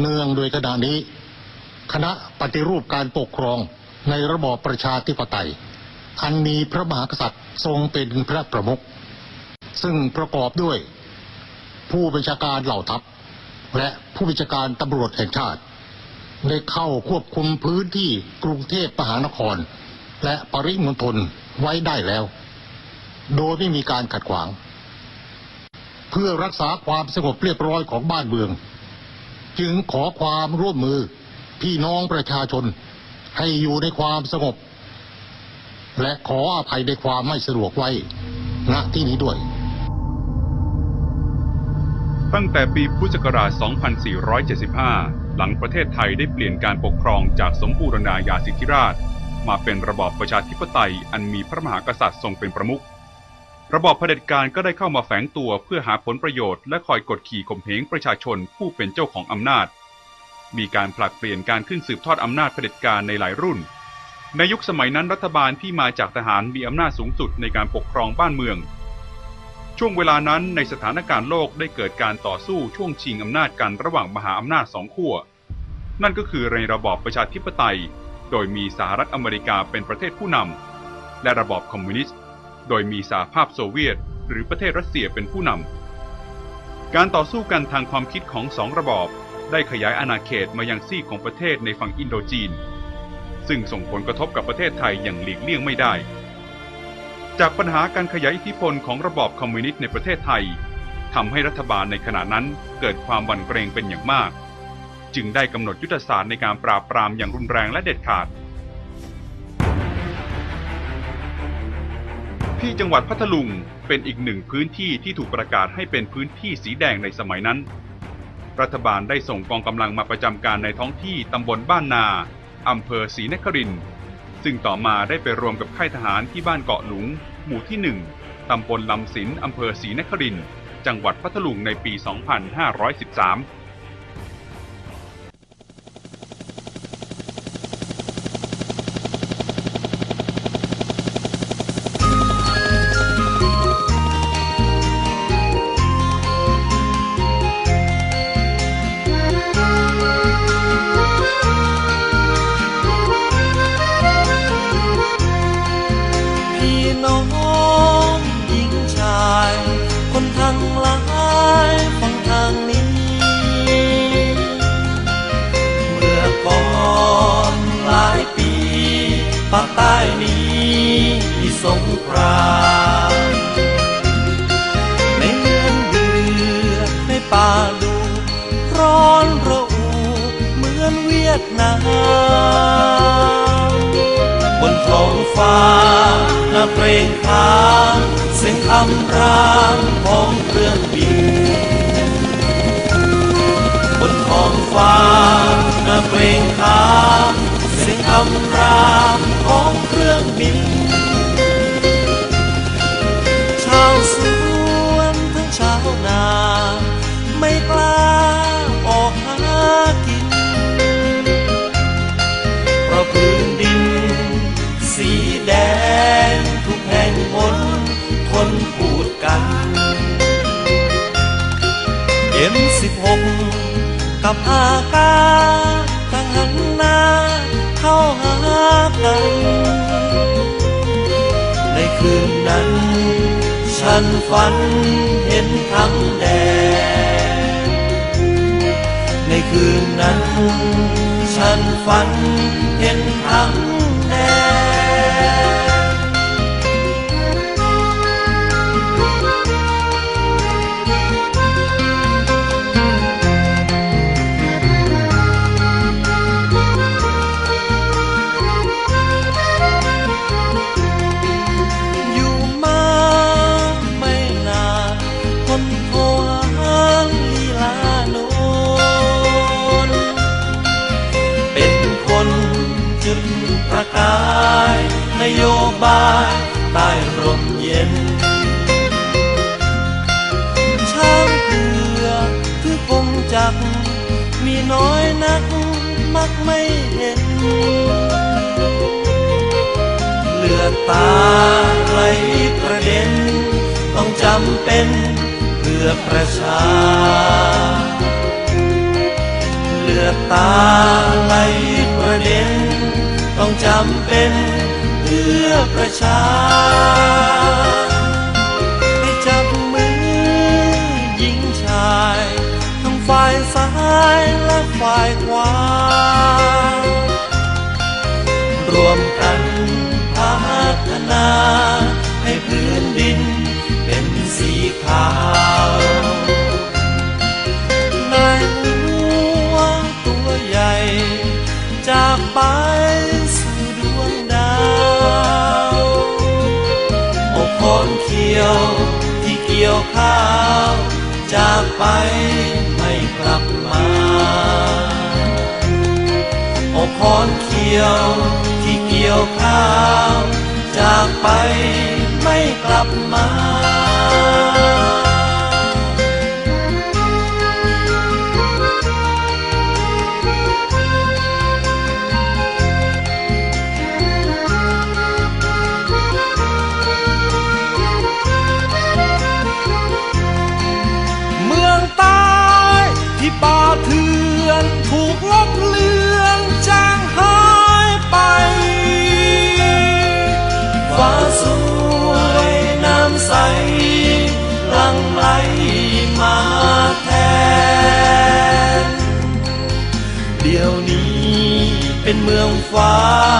เนื่องโดยขณะนี้ คณะปฏิรูปการปกครองในระบอบประชาธิปไตย อันมีพระมหากษัตริย์ทรงเป็นพระประมุขซึ่งประกอบด้วย ผู้บัญชาการเหล่าทัพ และผู้บัญชาการตำรวจแห่งชาติ ได้เข้าควบคุมพื้นที่กรุงเทพมหานคร และปริมณฑลไว้ได้แล้ว โดยไม่มีการขัดขวาง เพื่อรักษาความสงบเรียบร้อยของบ้านเมือง จึงขอความร่วมมือพี่น้องประชาชนให้อยู่ในความสงบ และขออภัยในความไม่สะดวกไว้ณที่นี้ด้วย ตั้งแต่ปีพุทธศักราช 2475 หลังประเทศไทยได้เปลี่ยนการปกครองจากสมบูรณาญาสิทธิราช มาเป็นระบอบประชาธิปไตยอันมีพระมหากษัตริย์ทรงเป็นประมุข ระบอบเผด็จการก็ได้เข้ามาแฝงตัวเพื่อหาผลประโยชน์และคอยกดขี่ข่มเหงประชาชนผู้เป็นเจ้าของอำนาจ มีการผลัดเปลี่ยนการขึ้นสืบทอดอำนาจเผด็จการในหลายรุ่น ในยุคสมัยนั้นรัฐบาลที่มาจากทหารมีอำนาจสูงสุดในการปกครองบ้านเมือง ช่วงเวลานั้นในสถานการณ์โลกได้เกิดการต่อสู้ช่วงชิงอำนาจกันระหว่างมหาอำนาจสองขั้ว นั่นก็คือในระบอบประชาธิปไตย โดยมีสหรัฐอเมริกาเป็นประเทศผู้นำและระบอบคอมมิวนิสต์ โดยมีสหภาพโซเวียต หรือประเทศรัสเซียเป็นผู้นำ การต่อสู้กันทางความคิดของสองระบอบ ได้ขยายอาณาเขตมายังซีกของประเทศในฝั่งอินโดจีน ซึ่งส่งผลกระทบกับประเทศไทยอย่างหลีกเลี่ยงไม่ได้ จากปัญหาการขยายอิทธิพลของระบอบคอมมิวนิสต์ในประเทศไทยทำให้รัฐบาลในขณะนั้นเกิดความหวั่นเกรงเป็นอย่างมาก จึงได้กำหนดยุทธศาสตร์ในการปราบปรามอย่างรุนแรงและเด็ดขาด ที่จังหวัดพัทลุงเป็นอีกหนึ่งพื้นที่ที่ถูกประกาศให้เป็นพื้นที่สีแดงในสมัยนั้น รัฐบาลได้ส่งกองกำลังมาประจำการในท้องที่ตำบลบ้านนาอำเภอศรีนครินซึ่งต่อมาได้ไปรวมกับค่ายทหารที่บ้านเกาะหลุง หมู่ที่ 1ตำบลลำสินอำเภอศรีนครินจังหวัดพัทลุงในปี 2513 ใต้นี้มีสงครามในเดือนเดือในป่าดูร้อนระอุเหมือนเวียดนามบนท้องฟ้าน่าเกรงขามเสียงคำรามของเครื่องบิน M16 กกับอากาตั้งหันหน้าเข้าหากัน ในคืนนั้น ฉันฝันเห็นทั้งแดงในคืนนั้น ฉันฝัน โยบายใต้ร่มเย็น ช้างเผือกคือกงจัก มีน้อยนักมักไม่เห็น เลือดตาไหลกระเด็น ต้องจำเป็นเพื่อประชา เลือดตาไหลประเด็น ต้องจำเป็น พื่อประชาให้จับมือหญิงชายทั้งฝ่ายซ้ายและฝ่ายขวารวมกัน อกคอนเขียว ที่เกี่ยวข้าว จากไปไม่กลับมาอกคอนเขียว ที่เกี่ยวข้าว จากไปไม่กลับมา เป็นเมืองฟ้า